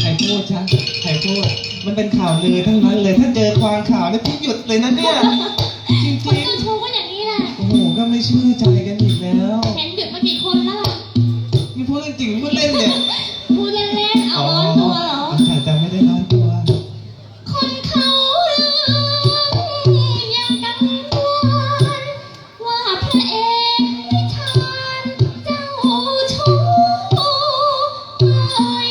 ใครพูดจ้าใครพูด มันเป็นข่าวลือทั้งนั้นเลย ถ้าเจอความข่าวเนี่ยพี่หยุดเลยนะเนี่ย จริงคนเจ้าชู้ก็อย่างนี้แหละโอ้โห ก็ไม่เชื่อใจกันอีกแล้ว เห็นดือดมากี่คนแล้วล่ะนี่พูดจริงพูดเล่นเนี่ยพูดเล่นๆเอาร้อนตัวเหรอ จ่าไม่ได้ร้อนตัว คนเขาเรืองยังกังวลว่าพระเอกวิชานเจ้าชู้เอ่ย